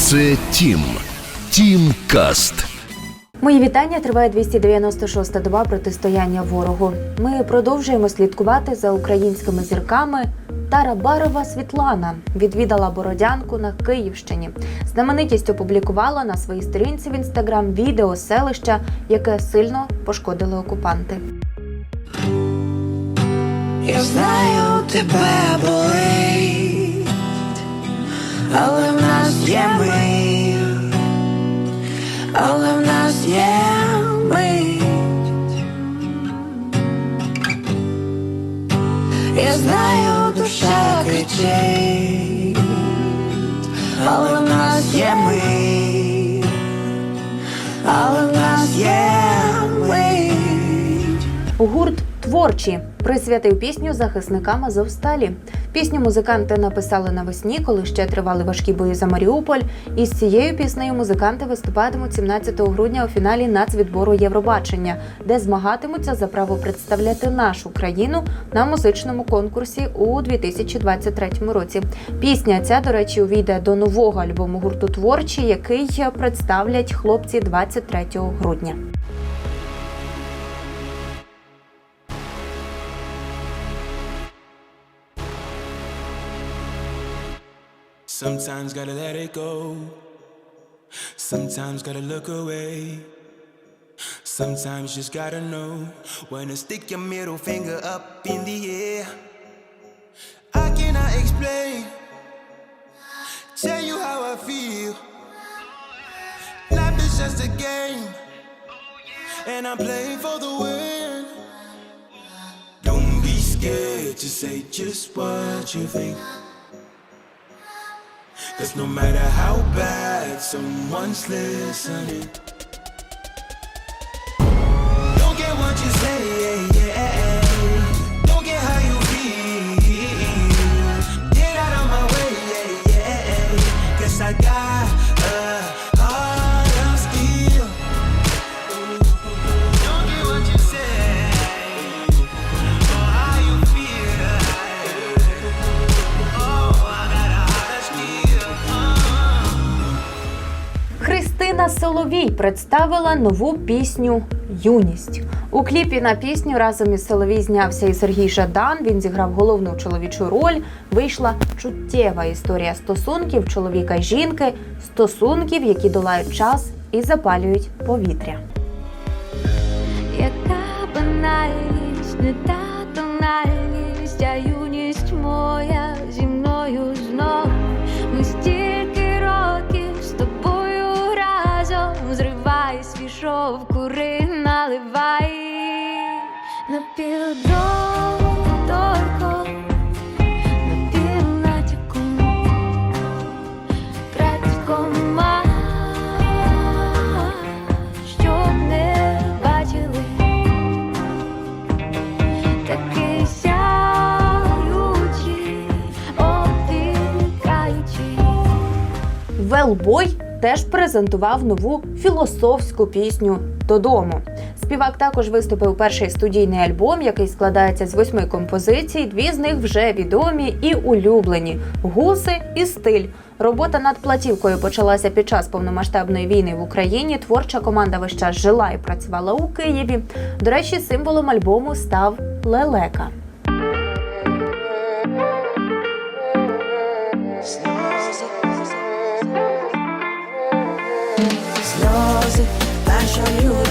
Це Тім. Тім Каст. Мої вітання триває 296-та доба протистояння ворогу. Ми продовжуємо слідкувати за українськими зірками. Тара Барова Світлана відвідала Бородянку на Київщині. Знаменитість опублікувала на своїй сторінці в інстаграм відео селища, яке сильно пошкодили окупанти. Я знаю, тебе болить, але але в нас є мить. Я знаю, душа кричить, але в нас є ми, але в нас є мить. Гурт творчі присвятив пісню захисникам Азовсталі. Пісню музиканти написали навесні, коли ще тривали важкі бої за Маріуполь. І з цією піснею музиканти виступатимуть 17 грудня у фіналі нацвідбору Євробачення, де змагатимуться за право представляти нашу країну на музичному конкурсі у 2023 році. Пісня ця, до речі, увійде до нового альбому гурту творчі, який представлять хлопці 23 грудня. Sometimes gotta let it go. Sometimes gotta look away. Sometimes just gotta know when to stick your middle finger up in the air. I cannot explain, tell you how I feel. Life is just a game, and I'm playing for the win. Don't be scared to say just what you think. Cause no matter how bad someone's listening, Соловій представила нову пісню Юність. У кліпі на пісню разом із Соловій знявся і Сергій Жадан. Він зіграв головну чоловічу роль. Вийшла чуттєва історія стосунків чоловіка й жінки, стосунків, які долають час і запалюють повітря. Яка банальність, не та тональність, а на півдорком, на півнатяком, крадьком, щоб не бачили. Такий сяючий, опікаючий. Велбой теж презентував нову філософську пісню додому. Співак також виступив перший студійний альбом, який складається з восьми композицій. Дві з них вже відомі і улюблені: гуси і стиль. Робота над платівкою почалася під час повномасштабної війни в Україні. Творча команда весь час жила і працювала у Києві. До речі, символом альбому став лелека.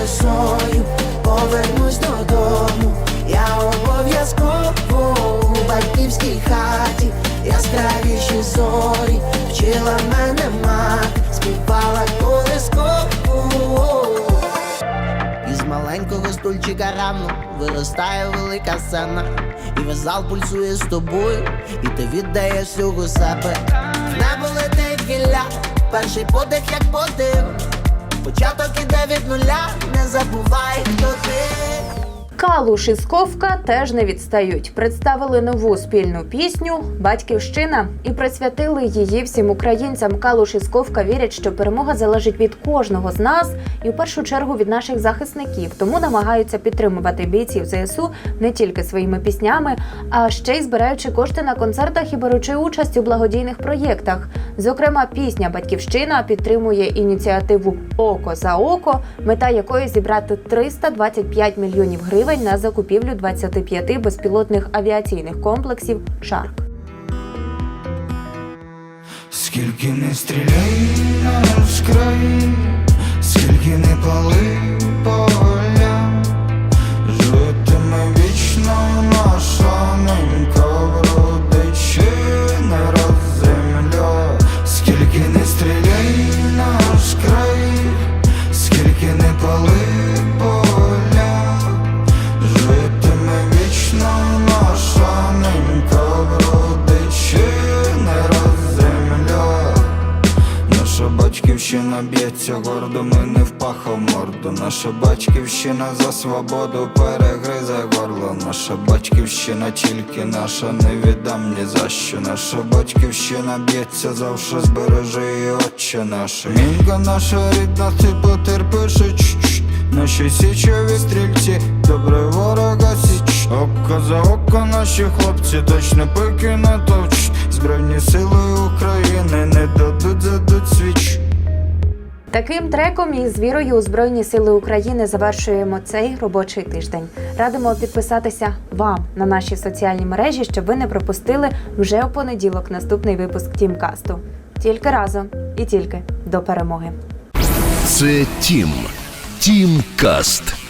Росою повернусь додому. Я обов'язково у батьківській хаті, яскравіші зорі, вчила мене мати, співала колискову. Із маленького стульчика рано виростає велика сцена, і весь зал пульсує з тобою, і ти віддаєш всього себе. Небо летить гілля, перший подих, як подив. Початок іде від нуля, не забувай, хто ти. Калуш і Сковка теж не відстають. Представили нову спільну пісню Батьківщина і присвятили її всім українцям. Калуш і Сковка вірять, що перемога залежить від кожного з нас і в першу чергу від наших захисників. Тому намагаються підтримувати бійців ЗСУ не тільки своїми піснями, а ще й збираючи кошти на концертах і беручи участь у благодійних проєктах. Зокрема, пісня Батьківщина підтримує ініціативу Око за око, мета якої зібрати 325 мільйонів гривень на закупівлю 25 безпілотних авіаційних комплексів Шарк. Скільки не стріляй наш край, скільки не пали поля, б'ється гордо, ми не впахав морду. Наша батьківщина за свободу перегризе горло. Наша батьківщина тільки наша, не віддам ні за що. Наша батьківщина б'ється завше, збережи її, отче наше. Мінька наша рідна, ти потерпиш. Наші січові стрільці, добре ворога січ. Око за око наші хлопці точно пики не Таким треком і з вірою у Збройні Сили України завершуємо цей робочий тиждень. Радимо підписатися вам на наші соціальні мережі, щоб ви не пропустили вже у понеділок наступний випуск Тімкасту. Тільки разом і тільки до перемоги. Це Тім. Тім Каст.